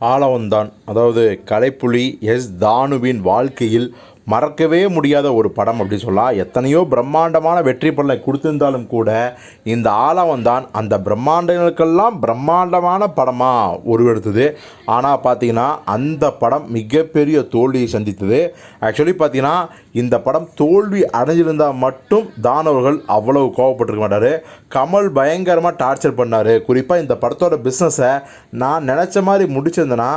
ஆலவந்தான் அதாவது கலைப்புலி எஸ் தானுவின் வாழ்க்கையில் மறக்கவே முடியாத ஒரு படம் அப்படி சொல்லலாம். எத்தனையோ பிரம்மாண்டமான வெற்றி பலனை கொடுத்திருந்தாலும் கூட இந்த ஆளவந்தான் அந்த பிரம்மாண்டங்களுக்கெல்லாம் பிரம்மாண்டமான படமாக உருவெடுத்தது. ஆனால் பார்த்தீங்கன்னா அந்த படம் மிகப்பெரிய தோல்வியை சந்தித்தது. ஆக்சுவலி பார்த்தீங்கன்னா இந்த படம் தோல்வி அடைஞ்சிருந்தால் மட்டும் தானவர்கள் அவ்வளவு கோவப்பட்டிருக்க மாட்டார். கமல் பயங்கரமாக டார்ச்சர் பண்ணார். குறிப்பாக இந்த படத்தோட பிஸ்னஸை நான் நினச்ச மாதிரி முடிச்சிருந்தேன்னா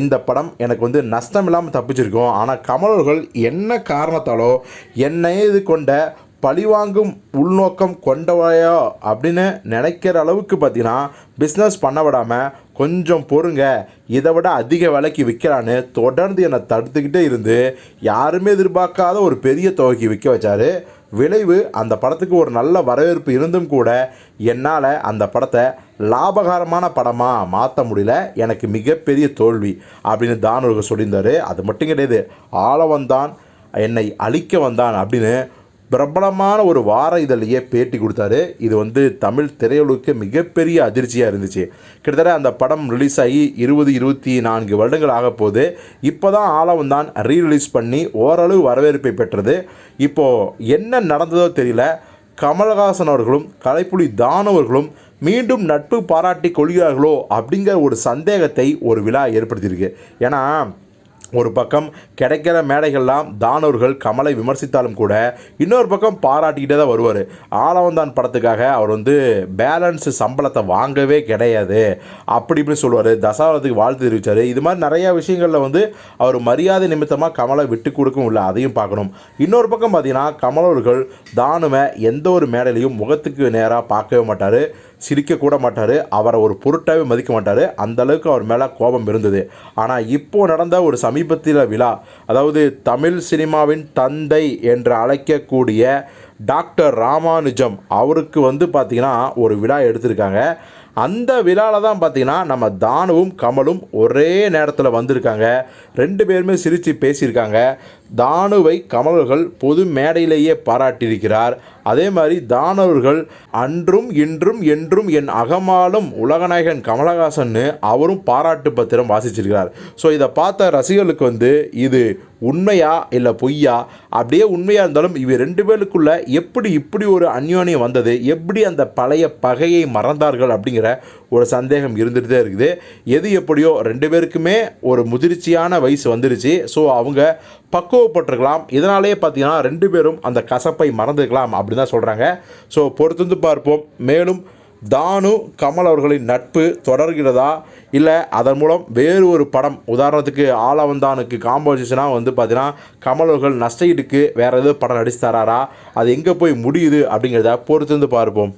இந்த படம் எனக்கு வந்து நஷ்டம் இல்லாமல் தப்பிச்சிருக்கும் ஆனால் கமலர்கள் என்ன என்ன காரணத்தாலோ என்னை இது கொண்ட பழிவாங்கும் உள்நோக்கம் கொண்டவையோ அப்படின்னு நினைக்கிற அளவுக்கு பார்த்தீங்கன்னா பிஸ்னஸ் பண்ண விடாமல் கொஞ்சம் பொறுங்க. இதை விட அதிக விலைக்கு விற்கிறான்னு தொடர்ந்து என்னை தடுத்துக்கிட்டே இருந்து யாருமே எதிர்பார்க்காத ஒரு பெரிய தொகைக்கு விற்க வச்சாரு. விளைவு அந்த படத்துக்கு ஒரு நல்ல வரவேற்பு இருந்தும் கூட என்னால் அந்த படத்தை லாபகரமான படமாக மாற்ற முடியல. எனக்கு மிகப்பெரிய தோல்வி அப்படின்னு தானூர்கள் சொல்லியிருந்தார். அது மட்டும் கிடையாது ஆளவந்தான் என்னை அழிக்க வந்தான் அப்படின்னு பிரபலமான ஒரு வார இதழையே பேட்டி கொடுத்தாரு. இது வந்து தமிழ் திரையுலகுக்கு மிகப்பெரிய அதிர்ச்சியாக இருந்துச்சு. கிட்டத்தட்ட அந்த படம் ரிலீஸ் ஆகி இருபது இருபத்தி நான்கு வருடங்கள் ஆக போது இப்போ தான் ஆலவன் தான் ரீ ரிலீஸ் பண்ணி ஓரளவு வரவேற்பை பெற்றது. இப்போது என்ன நடந்ததோ தெரியல. கமல்ஹாசன் அவர்களும் கலைப்புலி தானவர்களும் மீண்டும் நட்பு பாராட்டி கொள்கிறார்களோ அப்படிங்கிற ஒரு சந்தேகத்தை ஒரு விழா ஏற்படுத்தியிருக்கு. ஏன்னா ஒரு பக்கம் கிடைக்கிற மேடைகள்லாம் தானவர்கள் கமலை விமர்சித்தாலும் கூட இன்னொரு பக்கம் பாராட்டிக்கிட்டே தான் வருவார். ஆலவந்தான் படத்துக்காக அவர் வந்து பேலன்ஸ் சம்பளத்தை வாங்கவே கிடையாது. அப்படி இப்படி சொல்லுவார். தசாவதத்துக்கு வாழ்த்து தெரிவித்தார் இது மாதிரி நிறையா விஷயங்களில் வந்து அவர் மரியாதை நிமித்தமாக கமலை விட்டு கொடுக்கவும் இல்லை. அதையும் பார்க்கணும். இன்னொரு பக்கம் பார்த்தீங்கன்னா கமலவர்கள் தானுவை எந்த ஒரு மேடையிலையும் முகத்துக்கு நேராக பார்க்கவே மாட்டார். சிரிக்க கூட மாட்டார் அவரை ஒரு பொருட்டாகவே மதிக்க மாட்டார் அந்த அளவுக்கு அவர் மேலே கோபம் இருந்தது. ஆனால் இப்போ நடந்த ஒரு சமீபத்தில் விழா அதாவது தமிழ் சினிமாவின் தந்தை என்று அழைக்கக்கூடிய டாக்டர் ராமானுஜம் அவருக்கு வந்து பார்த்திங்கன்னா ஒரு விழா எடுத்திருக்காங்க. அந்த விழாவில் தான் பார்த்திங்கன்னா நம்ம தானுவும் கமலும் ஒரே நேரத்தில் வந்திருக்காங்க. ரெண்டு பேருமே சிரித்து பேசியிருக்காங்க. தானுவை கமல்கள் பொது மேடையிலேயே பாராட்டியிருக்கிறார். அதே மாதிரி தானவர்கள் அன்றும் இன்றும் என்றும் என் அகமாலும் உலகநாயகன் கமலஹாசன்னு அவரும் பாராட்டு பத்திரம் வாசிச்சிருக்கிறார். ஸோ இதை பார்த்த ரசிகர்களுக்கு வந்து இது உண்மையா இல்லை பொய்யா? அப்படியே உண்மையாக இருந்தாலும் இவ ரெண்டு பேருக்குள்ள எப்படி இப்படி ஒரு அந்யோன்யம் வந்தது? எப்படி அந்த பழைய பகையை மறந்தார்கள்? அப்படிங்கிற ஒரு சந்தேகம் இருந்துகிட்டே இருக்குது. எது எப்படியோ ரெண்டு பேருக்குமே ஒரு முதிர்ச்சியான வயசு வந்துருச்சு. ஸோ அவங்க பக்குவப்பட்டிருக்கலாம். இதனாலேயே பார்த்தீங்கன்னா ரெண்டு பேரும் அந்த கசப்பை மறந்துக்கலாம் அப்படின்னு தான் சொல்கிறாங்க ஸோ பொறுத்து பார்ப்போம். மேலும் தானு கமல் அவர்களின் நட்பு தொடர்கிறதா? இல்லை அதன் மூலம் வேறு ஒரு படம் உதாரணத்துக்கு ஆலவந்தானுக்கு காம்போசிஷனாக வந்து பார்த்தீங்கன்னா கமல் அவர்கள் நஷ்டஈடுக்கு வேறு ஏதோ படம் நடிச்சு தராரா? அது எங்கே போய் முடியுது அப்படிங்கிறத பொறுத்திருந்து பார்ப்போம்.